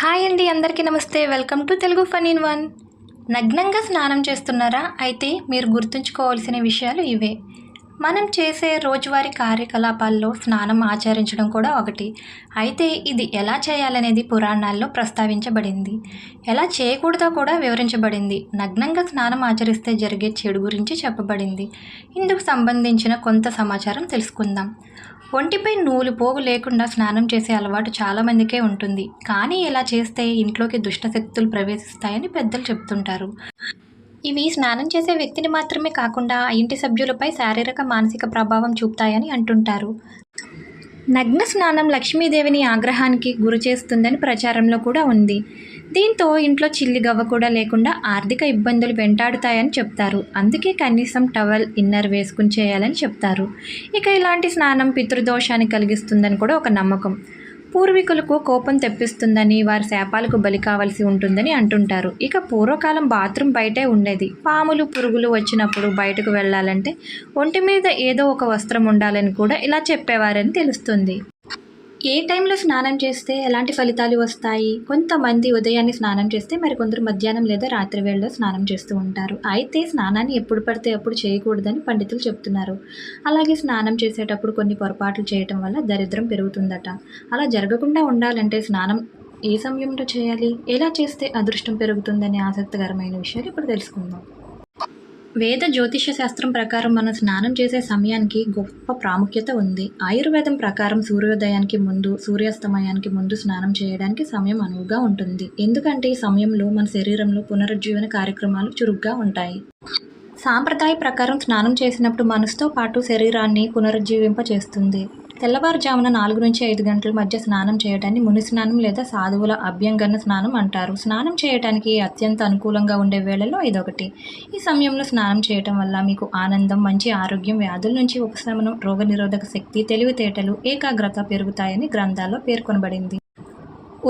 Hi అండి అందరికీ నమస్తే. Welcome to Telugu fun in one. నగ్నంగా స్నానం చేస్తున్నారా? అయితే మీరు గుర్తుంచుకోవాల్సిన విషయాలు ఇవే. మనం చేసే రోజువారీ కార్యకలాపాల్లో స్నానం ఆచరించడం కూడా ఒకటి. అయితే ఇది ఎలా చేయాలనేది పురాణాల్లో ప్రస్తావించబడింది. ఎలా చేయకూడదో కూడా వివరించబడింది. నగ్నంగా స్నానం ఆచరిస్తే జరిగే చెడు గురించి చెప్పబడింది. ఇందుకు సంబంధించిన కొంత సమాచారం తెలుసుకుందాం. ఒంటిపై నూలు పోగు లేకుండా స్నానం చేసే అలవాటు చాలామందికే ఉంటుంది. కానీ ఇలా చేస్తే ఇంట్లోకి దుష్టశక్తులు ప్రవేశిస్తాయని పెద్దలు చెప్తుంటారు ఇవి స్నానం చేసే వ్యక్తిని మాత్రమే కాకుండా ఇంటి సభ్యులపై శారీరక మానసిక ప్రభావం చూపుతాయని అంటుంటారు. నగ్న స్నానం లక్ష్మీదేవిని ఆగ్రహానికి గురి చేస్తుందని ప్రచారంలో కూడా ఉంది. దీంతో ఇంట్లో చిల్లి గవ్వ కూడా లేకుండా ఆర్థిక ఇబ్బందులు వెంటాడుతాయని చెప్తారు. అందుకే కనీసం టవల్ ఇన్నర్ వేసుకుని చేయాలని చెప్తారు. ఇక ఇలాంటి స్నానం పితృదోషాన్ని కలిగిస్తుందని కూడా ఒక నమ్మకం. పూర్వీకులకు కోపం తెప్పిస్తుందని వారి శాపాలకు బలి కావాల్సి ఉంటుందని అంటుంటారు. ఇక పూర్వకాలం బాత్రూమ్ బయటే ఉండేది. పాములు పురుగులు వచ్చినప్పుడు బయటకు వెళ్ళాలంటే ఒంటి మీద ఏదో ఒక వస్త్రం ఉండాలని కూడా ఇలా చెప్పేవారని తెలుస్తుంది. ఏ టైంలో స్నానం చేస్తే ఎలాంటి ఫలితాలు వస్తాయి? కొంతమంది ఉదయాన్నే స్నానం చేస్తే మరికొందరు మధ్యాహ్నం లేదా రాత్రి వేళలో స్నానం చేస్తూ ఉంటారు. అయితే స్నానాన్ని ఎప్పుడు పడితే అప్పుడు చేయకూడదని పండితులు చెప్తున్నారు. అలాగే స్నానం చేసేటప్పుడు కొన్ని పొరపాట్లు చేయటం వల్ల దరిద్రం పెరుగుతుందట. అలా జరగకుండా ఉండాలంటే స్నానం ఏ సమయంలో చేయాలి? ఎలా చేస్తే అదృష్టం పెరుగుతుందనే ఆసక్తికరమైన విషయాలు ఇప్పుడు తెలుసుకుందాం. వేద జ్యోతిష శాస్త్రం ప్రకారం మనం స్నానం చేసే సమయానికి గొప్ప ప్రాముఖ్యత ఉంది. ఆయుర్వేదం ప్రకారం సూర్యోదయానికి ముందు సూర్యాస్తమయానికి ముందు స్నానం చేయడానికి సమయం అనువుగా ఉంటుంది. ఎందుకంటే ఈ సమయంలో మన శరీరంలో పునరుజ్జీవన కార్యక్రమాలు చురుగ్గా ఉంటాయి. సాంప్రదాయ ప్రకారం స్నానం చేసినప్పుడు మనసుతో పాటు శరీరాన్ని పునరుజ్జీవింప చేస్తుంది తెల్లవారుజామున నాలుగు నుంచి ఐదు గంటల మధ్య స్నానం చేయటాన్ని ముని స్నానం లేదా సాధువుల అభ్యంగన స్నానం అంటారు. స్నానం చేయటానికి అత్యంత అనుకూలంగా ఉండే వేళల్లో ఇదొకటి. ఈ సమయంలో స్నానం చేయటం వల్ల మీకు ఆనందం మంచి ఆరోగ్యం వ్యాధుల నుంచి ఉపశమనం రోగనిరోధక శక్తి తెలివితేటలు ఏకాగ్రత పెరుగుతాయని గ్రంథాల్లో పేర్కొనబడింది.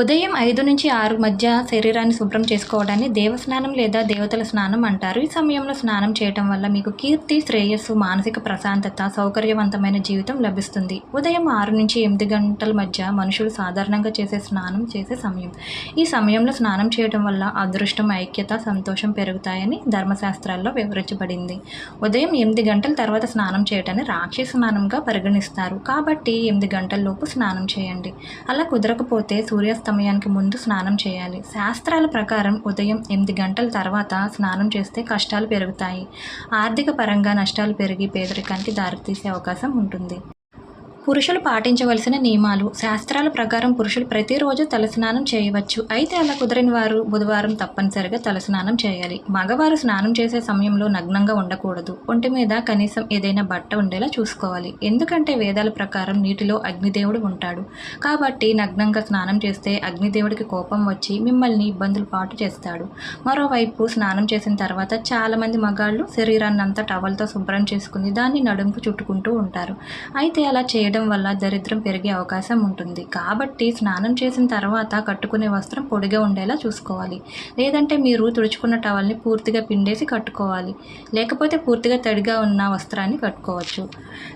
ఉదయం ఐదు నుంచి ఆరు మధ్య శరీరాన్ని శుభ్రం చేసుకోవడాన్ని దేవస్నానం లేదా దేవతల స్నానం అంటారు. ఈ సమయంలో స్నానం చేయటం వల్ల మీకు కీర్తి శ్రేయస్సు మానసిక ప్రశాంతత సౌకర్యవంతమైన జీవితం లభిస్తుంది. ఉదయం ఆరు నుంచి ఎనిమిది గంటల మధ్య మనుషులు సాధారణంగా చేసే స్నానం చేసే సమయం. ఈ సమయంలో స్నానం చేయడం వల్ల అదృష్టం ఐక్యత సంతోషం పెరుగుతాయని ధర్మశాస్త్రాల్లో వివరించబడింది. ఉదయం ఎనిమిది గంటల తర్వాత స్నానం చేయటాన్ని రాక్షస స్నానంగా పరిగణిస్తారు. కాబట్టి ఎనిమిది గంటల లోపు స్నానం చేయండి. అలా కుదరకపోతే సమయానికి ముందు స్నానం చేయాలి. శాస్త్రాల ప్రకారం ఉదయం ఎనిమిది గంటల తర్వాత స్నానం చేస్తే కష్టాలు పెరుగుతాయి. ఆర్థిక పరంగా నష్టాలు పెరిగి పేదరికానికి దారితీసే అవకాశం ఉంటుంది. పురుషులు పాటించవలసిన నియమాలు. శాస్త్రాల ప్రకారం పురుషులు ప్రతిరోజు తలస్నానం చేయవచ్చు. అయితే అలా కుదరని వారు బుధవారం తప్పనిసరిగా తలస్నానం చేయాలి. మగవారు స్నానం చేసే సమయంలో నగ్నంగా ఉండకూడదు. ఒంటి మీద కనీసం ఏదైనా బట్ట ఉండేలా చూసుకోవాలి. ఎందుకంటే వేదాల ప్రకారం నీటిలో అగ్నిదేవుడు ఉంటాడు. కాబట్టి నగ్నంగా స్నానం చేస్తే అగ్నిదేవుడికి కోపం వచ్చి మిమ్మల్ని ఇబ్బందులు పాటు చేస్తాడు. మరోవైపు స్నానం చేసిన తర్వాత చాలామంది మగాళ్ళు శరీరాన్ని అంతా టవల్తో శుభ్రం చేసుకుని దాన్ని నడుముకు చుట్టుకుంటూ ఉంటారు. అయితే అలా చేయడం వల్ల దరిద్రం పెరిగే అవకాశం ఉంటుంది. కాబట్టి స్నానం చేసిన తర్వాత కట్టుకునే వస్త్రం పొడిగా ఉండేలా చూసుకోవాలి. లేదంటే మీరు తుడుచుకున్న టవల్ని పూర్తిగా పిండేసి కట్టుకోవాలి. లేకపోతే పూర్తిగా తడిగా ఉన్న వస్త్రాన్ని కట్టుకోవచ్చు.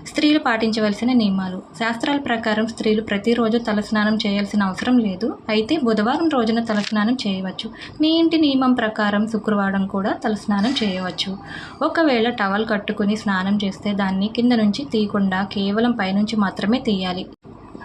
స్త్రీలు పాటించవలసిన నియమాలు. శాస్త్రాల ప్రకారం స్త్రీలు ప్రతిరోజు తలస్నానం చేయాల్సిన అవసరం లేదు. అయితే బుధవారం రోజున తలస్నానం చేయవచ్చు. మీ ఇంటి నియమం ప్రకారం శుక్రవారం కూడా తలస్నానం చేయవచ్చు. ఒకవేళ టవల్ కట్టుకుని స్నానం చేస్తే దాన్ని కింద నుంచి తీయకుండా కేవలం పైనుంచి మాత్రం మాత్రమే తీయాలి.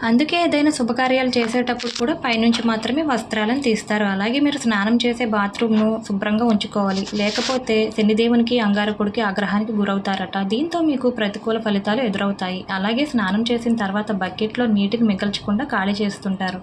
అందుకే ఏదైనా శుభకార్యాలు చేసేటప్పుడు కూడా పైనుంచి మాత్రమే వస్త్రాలను తీస్తారు. అలాగే మీరు స్నానం చేసే బాత్రూమ్ను శుభ్రంగా ఉంచుకోవాలి. లేకపోతే శనిదేవునికి అంగారకుడికి ఆగ్రహానికి గురవుతారట. దీంతో మీకు ప్రతికూల ఫలితాలు ఎదురవుతాయి. అలాగే స్నానం చేసిన తర్వాత బకెట్లో నీటిని మిగల్చకుండా ఖాళీ చేస్తుంటారు.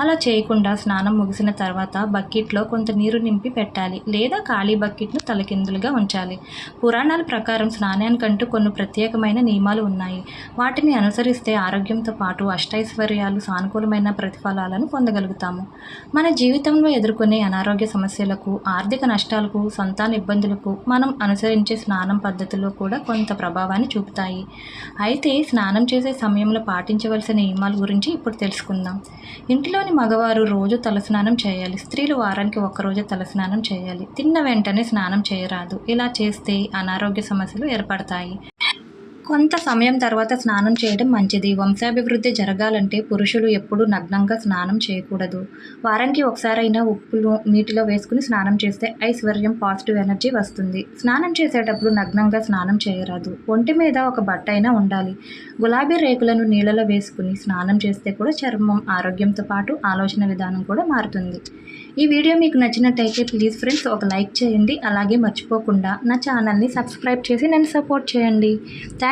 అలా చేయకుండా స్నానం ముగిసిన తర్వాత బకెట్లో కొంత నీరు నింపి పెట్టాలి. లేదా ఖాళీ బకెట్ను తలకిందులుగా ఉంచాలి. పురాణాల ప్రకారం స్నానానికంటూ కొన్ని ప్రత్యేకమైన నియమాలు ఉన్నాయి. వాటిని అనుసరిస్తే ఆరోగ్యంతో పాటు అష్టైశ్వర్యాలు సానుకూలమైన ప్రతిఫలాలను పొందగలుగుతాము. మన జీవితంలో ఎదుర్కొనే అనారోగ్య సమస్యలకు ఆర్థిక నష్టాలకు సంతాన ఇబ్బందులకు మనం అనుసరించే స్నానం పద్ధతిలో కూడా కొంత ప్రభావాన్ని చూపుతాయి. అయితే స్నానం చేసే సమయంలో పాటించవలసిన నియమాల గురించి ఇప్పుడు తెలుసుకుందాం. ఇంటిలోని మగవారు రోజు తలస్నానం చేయాలి. స్త్రీలు వారానికి ఒక్కరోజు తలస్నానం చేయాలి. తిన్న వెంటనే స్నానం చేయరాదు. ఇలా చేస్తే అనారోగ్య సమస్యలు ఏర్పడతాయి. కొంత సమయం తర్వాత స్నానం చేయడం మంచిది. వంశాభివృద్ధి జరగాలంటే పురుషులు ఎప్పుడూ నగ్నంగా స్నానం చేయకూడదు. వారానికి ఒకసారైనా ఉప్పులు నీటిలో వేసుకుని స్నానం చేస్తే ఐశ్వర్యం పాజిటివ్ ఎనర్జీ వస్తుంది. స్నానం చేసేటప్పుడు నగ్నంగా స్నానం చేయరాదు. ఒంటి మీద ఒక బట్ట అయినా ఉండాలి. గులాబీ రేకులను నీళ్ళలో వేసుకుని స్నానం చేస్తే కూడా చర్మం ఆరోగ్యంతో పాటు ఆలోచన విధానం కూడా మారుతుంది. ఈ వీడియో మీకు నచ్చినట్టయితే ప్లీజ్ ఫ్రెండ్స్ ఒక లైక్ చేయండి. అలాగే మర్చిపోకుండా నా ఛానల్ని సబ్స్క్రైబ్ చేసి నన్ను సపోర్ట్ చేయండి. Thank